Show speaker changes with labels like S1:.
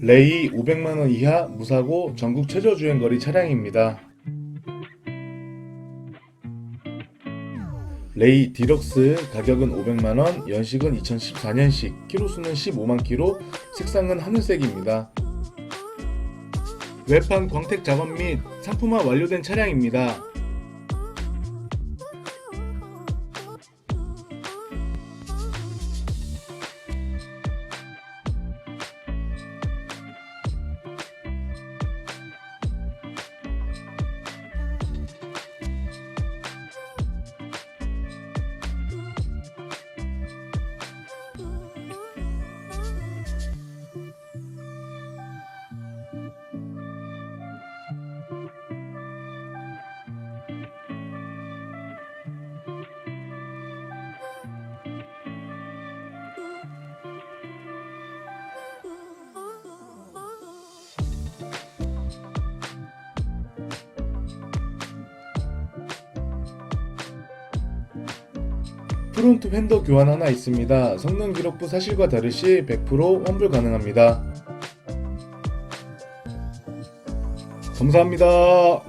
S1: 레이 500만원 이하 무사고 전국 최저 주행거리 차량입니다. 레이 디럭스 가격은 500만원, 연식은 2014년식, 키로수는 15만 키로, 색상은 하늘색입니다. 외판 광택 작업 및 상품화 완료된 차량입니다. 프론트 팬더 교환 하나 있습니다. 성능 기록부 사실과 다르시 100% 환불 가능합니다. 감사합니다.